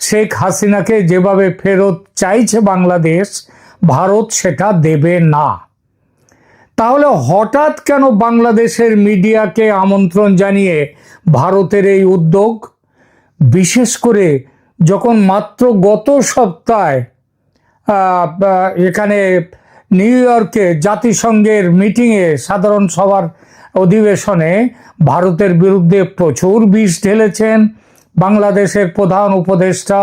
শেখ হাসিনাকে যেভাবে ফেরত চাইছে বাংলাদেশ, ভারত সেটা দেবে না। তাহলে হঠাৎ কেন বাংলাদেশের মিডিয়াকে আমন্ত্রণ জানিয়ে ভারতের এই উদ্যোগ? বিশেষ করে যখন মাত্র গত সপ্তাহে এখানে নিউ ইয়র্কে জাতিসংঘের মিটিংয়ে সাধারণ সভার অধিবেশনে ভারতের বিরুদ্ধে প্রচুর বিষ ঢেলেছেন। বাংলাদেশের প্রধান উপদেষ্টা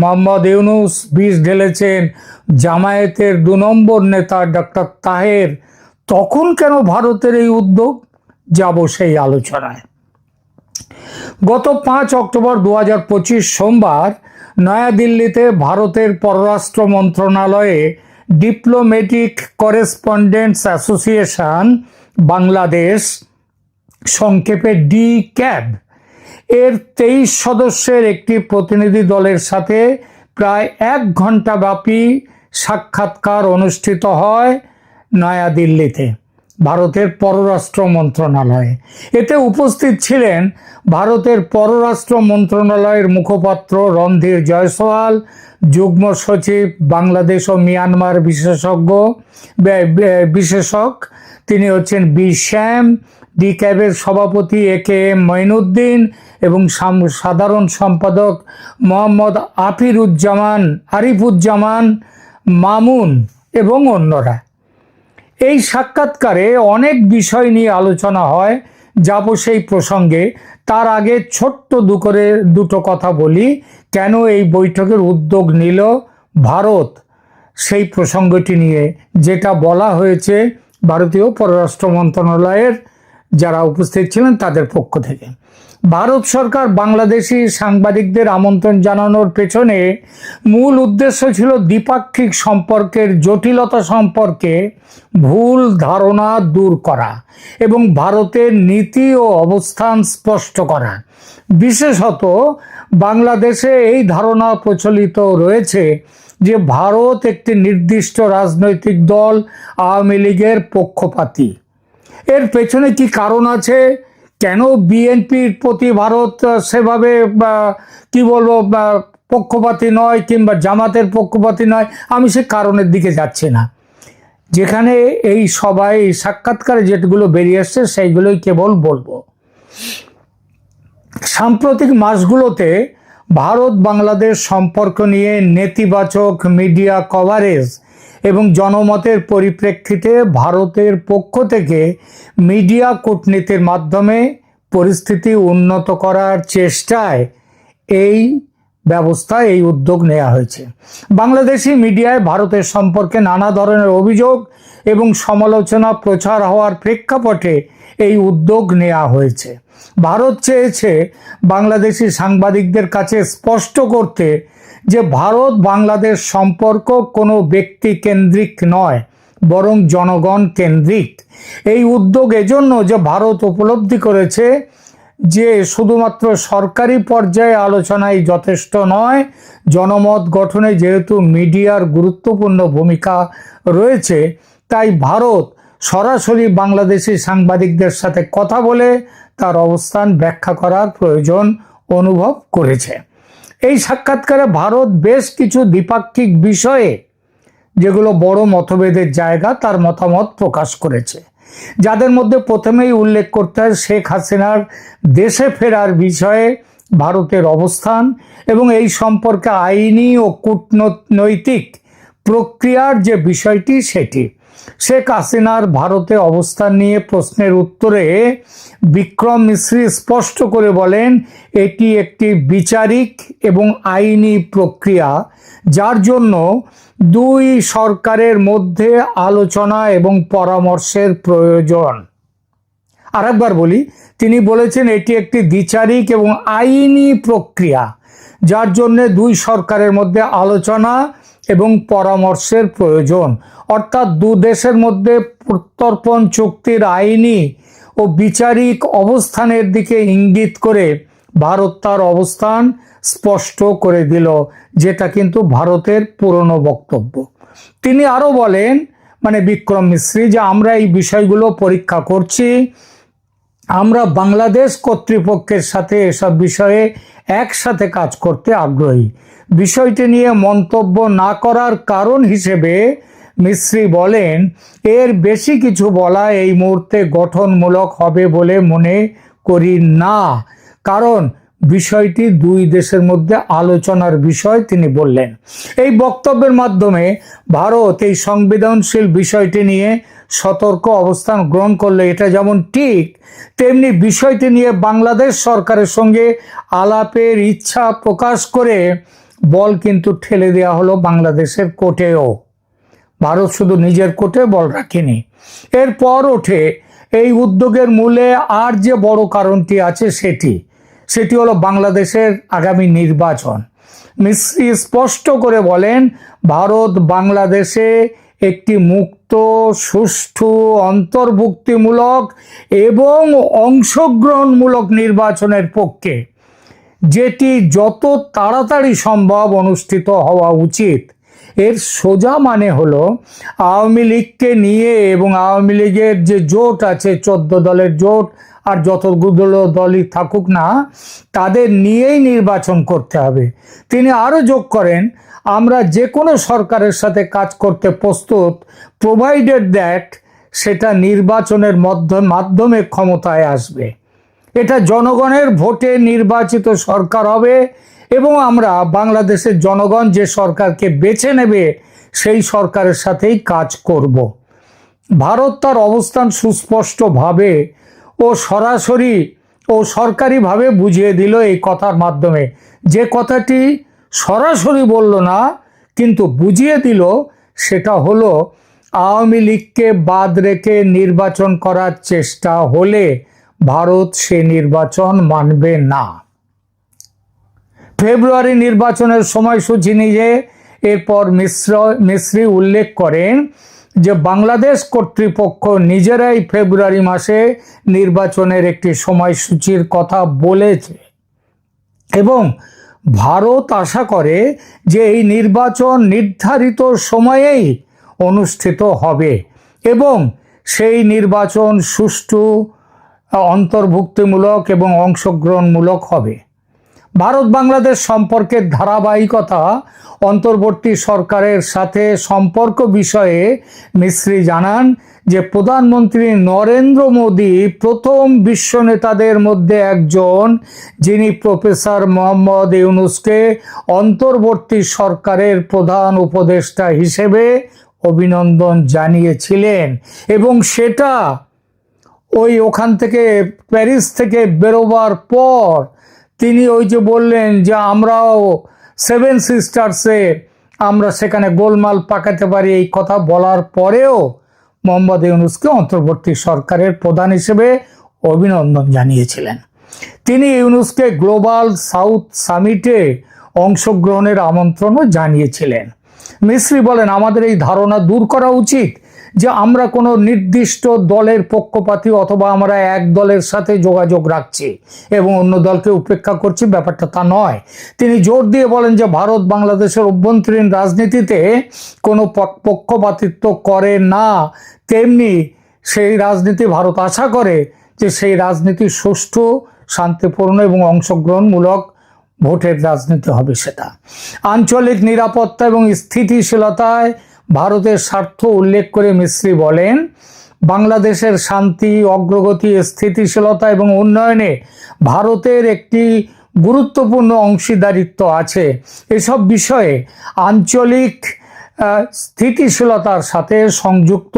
মোহাম্মদ ইউনুস বিষ ঢেলেছেন, জামায়াতের দু নম্বর নেতা ডক্টর তাহের। তখন কেন ভারতের এই উদ্যোগ? যাব সেই আলোচনায়। গত পাঁচ অক্টোবর দু সোমবার নয়াদিল্লিতে ভারতের পররাষ্ট্র মন্ত্রণালয়ে ডিপ্লোম্যাটিক করেসপন্ডেন্টস অ্যাসোসিয়েশন বাংলাদেশ, সংক্ষেপে ডি ক্যাব এর তেইশ সদস্যের একটি প্রতিনিধি দলের সাথে প্রায় এক ঘণ্টা ব্যাপী সাক্ষাৎকার অনুষ্ঠিত হয় নয়াদিল্লিতে, ভারতের পররাষ্ট্র মন্ত্রণালয়ে। এতে উপস্থিত ছিলেন ভারতের পররাষ্ট্র মন্ত্রণালয়ের মুখপাত্র রণধীর জয়সওয়াল, যুগ্ম সচিব বাংলাদেশ ও মিয়ানমার বিশেষজ্ঞ বিশেষক তিনি হচ্ছেন বি শ্যাম ডি ক্যাবের সভাপতি এ কে এম মঈনুদ্দিন এবং সাধারণ সম্পাদক মোহাম্মদ আফিরুজ্জামান, আরিফুজ্জামান, মামুন এবং অন্যরা। এই সাক্ষাৎকারে অনেক বিষয় নিয়ে আলোচনা হয়, যাব সেই প্রসঙ্গে। তার আগে ছোট্ট দু করে দুটো কথা বলি, কেন এই বৈঠকের উদ্যোগ নিল ভারত? সেই প্রসঙ্গটি নিয়ে যেটা বলা হয়েছে ভারতীয় পররাষ্ট্র মন্ত্রণালয়ের যারা উপস্থিত ছিলেন তাদের পক্ষ থেকে। ভারত সরকার বাংলাদেশি সাংবাদিকদের আমন্ত্রণ জানানোর পেছনে মূল উদ্দেশ্য ছিল দ্বিপাক্ষিক সম্পর্কের জটিলতা সম্পর্কে ভুল ধারণা দূর করা এবং ভারতের নীতি ও অবস্থান স্পষ্ট করা। বিশেষত বাংলাদেশে এই ধারণা প্রচলিত রয়েছে যে ভারত একটি নির্দিষ্ট রাজনৈতিক দল, আওয়ামী লীগের পক্ষপাতী। এর পেছনে কি কারণ আছে? কেন বিএনপির প্রতি ভারত সেভাবে কি বলব পক্ষপাতী নয় কিংবা জামাতের পক্ষপাতী নয়? আমি সে কারণের দিকে যাচ্ছি না। যেখানে এই সবাই সাক্ষাৎকারে যেগুলো বেরিয়ে আসছে সেইগুলোই কেবল বলব। সাম্প্রতিক মাসগুলোতে ভারত বাংলাদেশ সম্পর্ক নিয়ে নেতিবাচক মিডিয়া কভারেজ এবং জনমতের পরিপ্রেক্ষিতে ভারতের পক্ষ থেকে মিডিয়া কূটনীতির মাধ্যমে পরিস্থিতি উন্নত করার চেষ্টায় এই ব্যবস্থা, এই উদ্যোগ নেওয়া হয়েছে। বাংলাদেশি মিডিয়ায় ভারতের সম্পর্কে নানা ধরনের অভিযোগ এবং সমালোচনা প্রচার হওয়ার প্রেক্ষাপটে এই উদ্যোগ নেওয়া হয়েছে। ভারত চেয়েছে বাংলাদেশি সাংবাদিকদের কাছে স্পষ্ট করতে যে ভারত বাংলাদেশ সম্পর্ক কোনো ব্যক্তি কেন্দ্রিক নয়, বরং জনগণ কেন্দ্রিক। এই উদ্যোগ এজন্য যে ভারত উপলব্ধি করেছে যে শুধুমাত্র সরকারি পর্যায়ে আলোচনায় যথেষ্ট নয়, জনমত গঠনে যেহেতু মিডিয়ার গুরুত্বপূর্ণ ভূমিকা রয়েছে, তাই ভারত সরাসরি বাংলাদেশি সাংবাদিকদের সাথে কথা বলে তার অবস্থান ব্যাখ্যা করার প্রয়োজন অনুভব করেছে। এই সাক্ষাৎকারে ভারত বেশ কিছু দ্বিপাক্ষিক বিষয়ে যেগুলো বড় মতভেদের জায়গা, তার মতামত প্রকাশ করেছে। যাদের মধ্যে প্রথমেই উল্লেখ করতে হয় শেখ হাসিনার দেশে ফেরার বিষয়ে ভারতের অবস্থান এবং এই সম্পর্কে আইনি ও কূটনৈতিক প্রক্রিয়ার যে বিষয়টি, সেটি। শেখ হাসিনার ভারতে অবস্থান নিয়ে প্রশ্নের উত্তরে বিক্রম মিশ্রি স্পষ্ট করে বলেন, এটি একটি বিচারিক এবং আইনি প্রক্রিয়া, যার জন্য দুই সরকারের মধ্যে আলোচনা এবং পরামর্শের প্রয়োজন। আরেকবার বলি, তিনি বলেছেন, এটি একটি দ্বিচারিক এবং আইনি প্রক্রিয়া, যার জন্য দুই সরকারের মধ্যে আলোচনা এবং পরামর্শের প্রয়োজন। অর্থাৎ দু দেশের মধ্যে প্রত্যর্পণ চুক্তির আইনি ও বিচারিক অবস্থানের দিকে ইঙ্গিত করে ভারত তার অবস্থান স্পষ্ট করে দিল, যেটা কিন্তু ভারতের পুরনো বক্তব্য। তিনি আরও বলেন মানে বিক্রম মিশ্রি যে আমরা এই বিষয়গুলো পরীক্ষা করছি, আমরা বাংলাদেশ কর্তৃপক্ষের সাথে এসব বিষয়ে একসাথে কাজ করতে আগ্রহী। বিষয়টি নিয়ে মন্তব্য না করার কারণ হিসেবে মিস্ত্রি বলেন, এর বেশি কিছু বলা এই মুহূর্তে গঠনমূলক হবে বলে মনে করি না। কারণ বিষয়টি দুই দেশের মধ্যে আলোচনার বিষয় তিনি বললেন। এই বক্তব্যের মাধ্যমে ভারত এই সংবেদনশীল বিষয়টি নিয়ে সতর্ক অবস্থান গ্রহণ করলে এটা যেমন ঠিক, তেমনি বিষয়টি নিয়ে বাংলাদেশ সরকারের সঙ্গে আলাপের ইচ্ছা প্রকাশ করে বল কিন্তু ঠেলে দেওয়া হলো বাংলাদেশের কোর্টেও। ভারত শুধু নিজের কোর্টে বল রাখেনি। এরপর ওঠে এই উদ্যোগের মূলে আর যে বড় কারণটি আছে সেটি সেটি হলো বাংলাদেশের আগামী নির্বাচন। মিস্ত্রি স্পষ্ট করে বলেন, ভারত বাংলাদেশে একটি মুক্ত, সুষ্ঠু, অন্তর্ভুক্তিমূলক এবং অংশগ্রহণমূলক নির্বাচনের পক্ষে, যেটি যত তাড়াতাড়ি সম্ভব অনুষ্ঠিত হওয়া উচিত। এর সোজা মানে হলো, আওয়ামী লীগকে নিয়ে এবং আওয়ামী লীগের যে জোট আছে, চোদ্দ দলের জোট, আর যতগুলো দলই থাকুক না, তাদের নিয়েই নির্বাচন করতে হবে। তিনি আরও যোগ করেন আমরা যে কোনো সরকারের সাথে কাজ করতে প্রস্তুত প্রোভাইডেড দ্যাট সেটা নির্বাচনের মাধ্যমে ক্ষমতায় আসবে। এটা জনগণের ভোটে নির্বাচিত সরকার হবে এবং আমরা বাংলাদেশের জনগণ যে সরকারকে বেছে নেবে, সেই সরকারের সাথেই কাজ করব। ভারত তার অবস্থান সুস্পষ্টভাবে ও সরাসরি ও সরকারিভাবে বুঝিয়ে দিল এই কথার মাধ্যমে। যে কথাটি সরাসরি বলল, না। কিন্তু বুঝিয়ে দিল, সেটা হলো, আওয়ামী লীগকে বাদ রেখে নির্বাচন করার চেষ্টা হলে ভারত সে নির্বাচন মানবে না। ফেব্রুয়ারি নির্বাচনের সময়সূচি নিয়ে এরপর মিশ্র, মিশ্রি উল্লেখ করেন যে, বাংলাদেশ কর্তৃপক্ষ নিজেরাই ফেব্রুয়ারি মাসে নির্বাচনের একটি সময়সূচির কথা বলেছে এবং ভারত আশা করে যে এই নির্বাচন নির্ধারিত সময়েই অনুষ্ঠিত হবে এবং সেই নির্বাচন সুষ্ঠু, অন্তর্ভুক্তিমূলক এবং অংশগ্রহণমূলক হবে। ভারত বাংলাদেশ সম্পর্কের ধারাবাহিকতা অন্তর্বর্তী সরকারের সাথে সম্পর্ক বিষয়ে মিস্ত্রি জানান যে, প্রধানমন্ত্রী নরেন্দ্র মোদী প্রথম বিশ্ব নেতাদের মধ্যে একজন, যিনি প্রফেসর মোহাম্মদ ইউনুসকে অন্তর্বর্তী সরকারের প্রধান উপদেষ্টা হিসেবে অভিনন্দন জানিয়েছিলেন এবং সেটা ওই ওখান থেকে প্যারিস থেকে বেরোবার পর তিনি ওই যে বললেন যে আমরাও সেভেন সিস্টার্সে আমরা সেখানে গোলমাল পাকাতে পারি। এই কথা বলার পরেও মোহাম্মদ ইউনুসকে অন্তর্বর্তী সরকারের প্রধান হিসেবে অভিনন্দন জানিয়েছিলেন। তিনি ইউনুসকে গ্লোবাল সাউথ সামিটে অংশগ্রহণের আমন্ত্রণও জানিয়েছিলেন। মিশ্রি বলেন, আমাদের এই ধারণা দূর করা উচিত। যে আমরা কোনো নির্দিষ্ট দলের পক্ষপাতী অথবা আমরা এক দলের সাথে যোগাযোগ রাখছি এবং অন্য দলকে উপেক্ষা করছি, ব্যাপারটা তা নয়। তিনি জোর দিয়ে বলেন যে ভারত বাংলাদেশের অভ্যন্তরীণ রাজনীতিতে কোনো পক্ষপাতিত্ব করে না। তেমনি সেই রাজনীতি ভারত আশা করে যে সেই রাজনীতি সুষ্ঠু, শান্তিপূর্ণ এবং অংশগ্রহণমূলক ভোটের রাজনীতি হবে সেটা। আঞ্চলিক নিরাপত্তা এবং স্থিতিশীলতায় ভারতের স্বার্থ উল্লেখ করে মিস্ত্রি বলেন, বাংলাদেশের শান্তি, অগ্রগতি, স্থিতিশীলতা এবং উন্নয়নে ভারতের একটি গুরুত্বপূর্ণ অংশীদারিত্ব আছে। এসব বিষয়ে আঞ্চলিক স্থিতিশীলতার সাথে সংযুক্ত,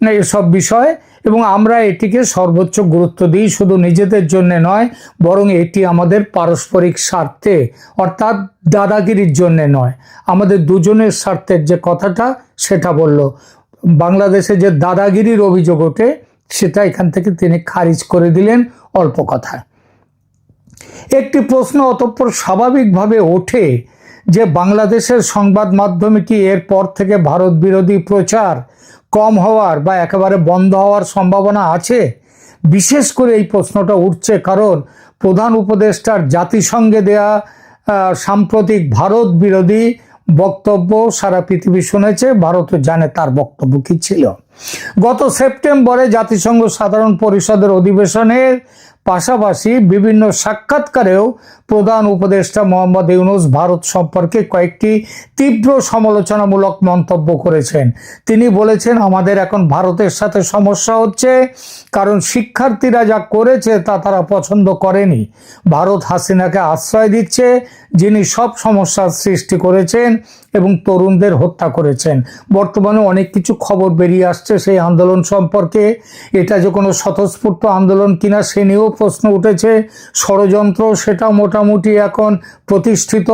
এসব বিষয় এবং আমরা এটিকে সর্বোচ্চ গুরুত্ব দিই শুধু নিজেদের জন্য নয়, বরং এটি আমাদের পারস্পরিক স্বার্থে, অর্থাৎ দাদাগিরির জন্য নয়। আমাদের দুজনের স্বার্থের যে কথাটা সেটা বলল। বাংলাদেশে যে দাদাগিরির অভিযোগ ওঠে, সেটা এখান থেকে তিনি খারিজ করে দিলেন অল্প কথায়। একটি প্রশ্ন অতঃপর স্বাভাবিকভাবে ওঠে যে, বাংলাদেশের সংবাদ মাধ্যমে কি এরপর থেকে ভারত বিরোধী প্রচার কম হওয়ার বা একেবারে বন্ধ হওয়ার সম্ভাবনা আছে? বিশেষ করে এই প্রশ্নটা উঠছে কারণ প্রধান উপদেষ্টার জাতিসংঘে দেয়া সাম্প্রতিক ভারত বিরোধী বক্তব্য সারা পৃথিবী শুনেছে, ভারত জানে তার বক্তব্য কি ছিল। গত সেপ্টেম্বরে জাতিসংঘ সাধারণ পরিষদের অধিবেশনের পাশাপাশি বিভিন্ন সাক্ষাৎকারেও প্রধান উপদেষ্টা মোহাম্মদ ইউনুস ভারত সম্পর্কে কয়েকটি তীব্র সমালোচনামূলক মন্তব্য করেছেন। তিনি বলেছেন, আমাদের এখন ভারতের সাথে সমস্যা হচ্ছে, কারণ শিক্ষার্থীরা যা করেছে তা তারা পছন্দ করেনি। ভারত হাসিনাকে আশ্রয় দিচ্ছে যিনি সব সমস্যার সৃষ্টি করেছেন এবং তরুণদের হত্যা করেছেন। বর্তমানে অনেক কিছু খবর বেরিয়ে আসছে সেই আন্দোলন সম্পর্কে। এটা যে কোনো স্বতঃস্ফূর্ত আন্দোলন কিনা সে নিয়েও প্রশ্ন উঠেছে। ষড়যন্ত্র সেটা মোটামুটি এখন প্রতিষ্ঠিত।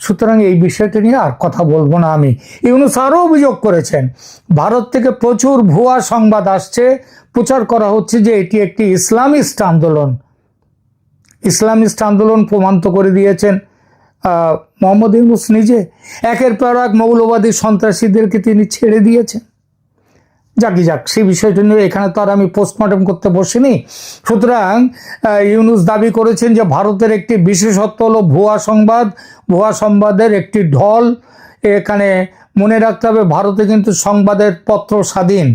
সুতরাং এই বিষয়টি নিয়ে আর কথা বলব না আমি। ইউনুস আরও অভিযোগ করেছেন, ভারত থেকে প্রচুর ভুয়া সংবাদ আসছে। প্রচার করা হচ্ছে যে এটি একটি ইসলামিস্ট আন্দোলন। ইসলামিস্ট আন্দোলন প্রমাণিত করে দিয়েছেন। মোহাম্মদ ইউনুস নিজে একের পর এক মৌলবাদী সন্ত্রাসীদেরকে তিনি ছেড়ে দিয়েছেন। যাকি যাক, সেই বিষয়টা নিয়ে এখানে তো আর আমি পোস্টমর্টম করতে বসিনি। সুতরাং ইউনুস দাবি করেছেন যে ভারতের একটি বিশেষত্ব হলো ভুয়া সংবাদ, ভুয়া সংবাদের একটি ঢল। এখানে মনে রাখতে হবে, ভারতে কিন্তু সংবাদের পত্র স্বাধীন।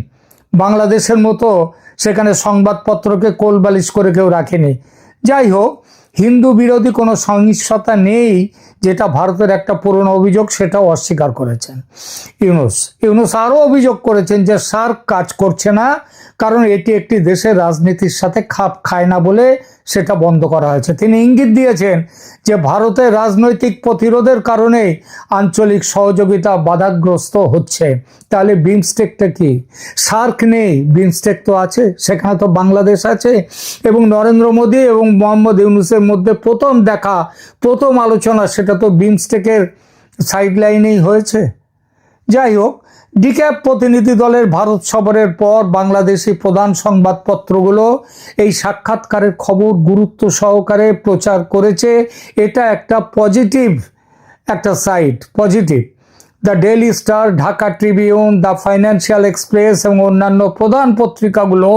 বাংলাদেশের মতো সেখানে সংবাদপত্রকে কোলবালিশ করে কেউ রাখেনি। যাই হোক হিন্দু বিরোধী কোনো সহিংসতা নেই যেটা ভারতের একটা পুরনো অভিযোগ, সেটাও অস্বীকার করেছেন। ইউনুস ইউনুস আরও অভিযোগ করেছেন যে সার্ক কাজ করছে না, কারণ এটি একটি দেশের রাজনীতির সাথে খাপ খায় না বলে সেটা বন্ধ করা হয়েছে। তিনি ইঙ্গিত দিয়েছেন যে ভারতের রাজনৈতিক প্রতিরোধের কারণে আঞ্চলিক সহযোগিতা বাধাগ্রস্ত হচ্ছে। তাহলে বিমস্টেকটা কি? সার্ক নেই, বিমস্টেক তো আছে, সেখানে তো বাংলাদেশ আছে এবং নরেন্দ্র মোদী এবং মোহাম্মদ ইউনুসের মধ্যে প্রথম দেখা, প্রথম আলোচনা, সেটা তো বিমস্টেকের সাইডলাইনেই হয়েছে? যাই হোক, ডিক্যাপ প্রতিনিধি দলের ভারত সফরের পর বাংলাদেশি প্রধান সংবাদপত্রগুলো এই সাক্ষাৎকারের খবর গুরুত্ব সহকারে প্রচার করেছে। এটা একটা পজিটিভ একটা site, positive. The daily star, Dhaka tribune, the financial express এবং অন্যান্য প্রধান পত্রিকাগুলো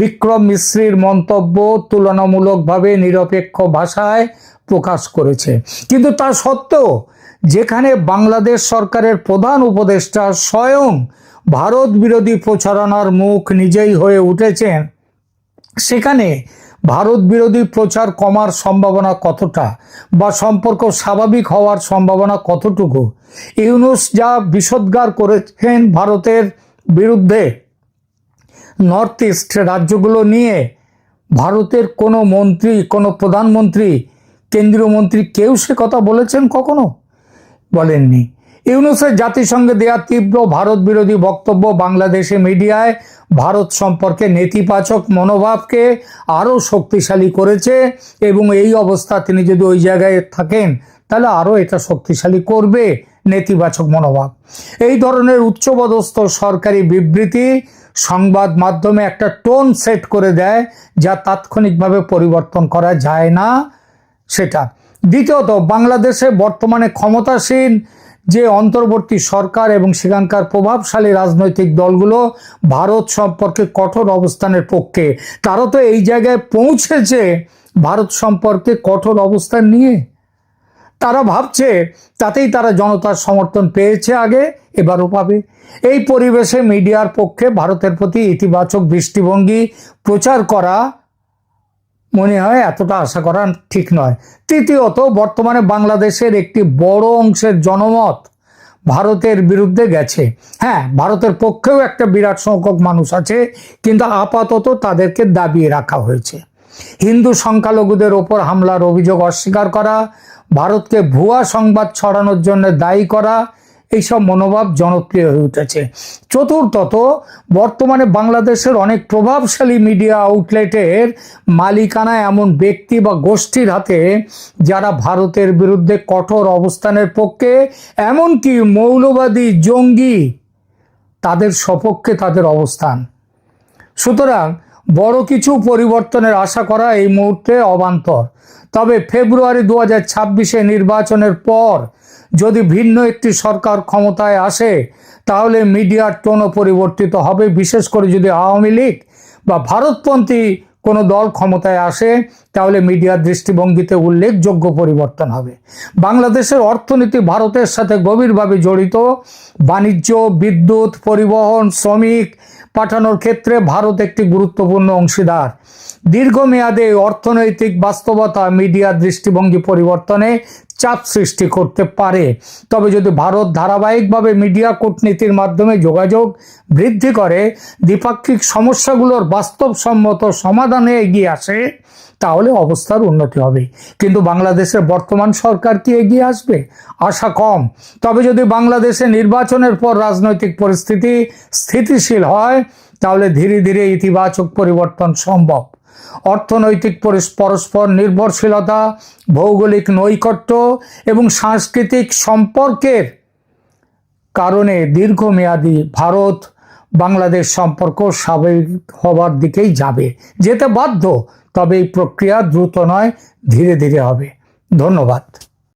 বিক্রম মিশ্রির মন্তব্য তুলনামূলকভাবে নিরপেক্ষ ভাষায় প্রকাশ করেছে। কিন্তু তা সত্ত্বেও যেখানে বাংলাদেশ সরকারের প্রধান উপদেষ্টা স্বয়ং ভারত বিরোধী প্রচারণার মুখ নিজেই হয়ে উঠেছেন, সেখানে ভারত বিরোধী প্রচার কমার সম্ভাবনা কতটা বা সম্পর্ক স্বাভাবিক হওয়ার সম্ভাবনা কতটুকু? ইউনুস যা বিষোদ্গার করেছেন ভারতের বিরুদ্ধে, নর্থ ইস্ট রাজ্যগুলো নিয়ে ভারতের কোনো মন্ত্রী, কোনো প্রধানমন্ত্রী, কেন্দ্রীয় মন্ত্রী কেউ সে কথা বলেছেন কখনো? বলেননি। ইউনুসের জাতিসংঘে দেয়া তীব্র ভারত বিরোধী বক্তব্য বাংলাদেশে মিডিয়ায় ভারত সম্পর্কে নেতিবাচক মনোভাবকে আরও শক্তিশালী করেছে এবং এই অবস্থা তিনি যদি ওই জায়গায় থাকেন, তাহলে আরও এটা শক্তিশালী করবে নেতিবাচক মনোভাব। এই ধরনের উচ্চপদস্থ সরকারি বিবৃতি সংবাদ মাধ্যমে একটা টোন সেট করে দেয় যা তাৎক্ষণিকভাবে পরিবর্তন করা যায় না সেটা। দ্বিতীয়ত, বাংলাদেশে বর্তমানে ক্ষমতাসীন যে অন্তর্বর্তী সরকার এবং সেখানকার প্রভাবশালী রাজনৈতিক দলগুলো ভারত সম্পর্কে কঠোর অবস্থানের পক্ষে, তারা তো এই জায়গায় পৌঁছেছে ভারত সম্পর্কে কঠোর অবস্থান নিয়ে। তারা ভাবছে, তাতেই তারা জনতার সমর্থন পেয়েছে আগে, এবারও পাবে। এই পরিবেশে মিডিয়ার পক্ষে ভারতের প্রতি ইতিবাচক দৃষ্টিভঙ্গি প্রচার করা মনে হয় এতটা আশা করা ঠিক নয়। তৃতীয়ত, বর্তমানে বাংলাদেশের একটি বড় অংশের জনমত ভারতের বিরুদ্ধে গেছে। হ্যাঁ ভারতের পক্ষেও একটা বিরাট সংখ্যক মানুষ আছে, কিন্তু আপাতত তাদেরকে দাবিয়ে রাখা হয়েছে। হিন্দু সংখ্যালঘুদের ওপর হামলার অভিযোগ অস্বীকার করা, ভারতকে ভুয়া সংবাদ ছড়ানোর জন্য দায়ী করা এইসব মনোভাব জনপ্রিয় হয়ে উঠেছে। চতুর্থত, বর্তমানে বাংলাদেশের অনেক প্রভাবশালী মিডিয়া আউটলেটের মালিকানা এমন ব্যক্তি বা গোষ্ঠীর হাতে যারা ভারতের বিরুদ্ধে কঠোর অবস্থানের পক্ষে, এমনকি মৌলবাদী জঙ্গি, তাদের সপক্ষে তাদের অবস্থান। সুতরাং বড় কিছু পরিবর্তনের আশা করা এই মুহূর্তে অবান্তর। তবে ফেব্রুয়ারি দু হাজার নির্বাচনের পর যদি ভিন্ন একটি সরকার ক্ষমতায় আসে, তাহলে মিডিয়ার টোনও পরিবর্তিত হবে। বিশেষ করে যদি আওয়ামী লীগ বা ভারতপন্থী কোনো দল ক্ষমতায় আসে, তাহলে মিডিয়ার দৃষ্টিভঙ্গিতে উল্লেখযোগ্য পরিবর্তন হবে। বাংলাদেশের অর্থনীতি ভারতের সাথে গভীরভাবে জড়িত। বাণিজ্য, বিদ্যুৎ, পরিবহন, শ্রমিক পাঠানোর ক্ষেত্রে ভারত একটি গুরুত্বপূর্ণ অংশীদার। দীর্ঘমেয়াদে অর্থনৈতিক বাস্তবতা মিডিয়ার দৃষ্টিভঙ্গি পরিবর্তনে চাপ সৃষ্টি করতে পারে। তবে যদি ভারত ধারাবাহিকভাবে মিডিয়া কূটনীতির মাধ্যমে যোগাযোগ বৃদ্ধি করে, দ্বিপাক্ষিক সমস্যাগুলোর বাস্তবসম্মত সমাধানে এগিয়ে আসে তাহলে অবস্থার উন্নতি হবে। কিন্তু বাংলাদেশের বর্তমান সরকার কি এগিয়ে আসবে? আশা কম। তবে যদি বাংলাদেশে নির্বাচনের পর রাজনৈতিক পরিস্থিতি স্থিতিশীল হয়, তাহলে ধীরে ধীরে ইতিবাচক পরিবর্তন সম্ভব। অর্থনৈতিক পরস্পর নির্ভরশীলতা, ভৌগোলিক নৈকট্য এবং সাংস্কৃতিক সম্পর্কের কারণে দীর্ঘমেয়াদী ভারত বাংলাদেশ সম্পর্ক স্বাভাবিক হবার দিকেই যাবে। যেতে বাধ্য, তবে এই প্রক্রিয়া দ্রুত নয়, ধীরে ধীরে হবে। ধন্যবাদ।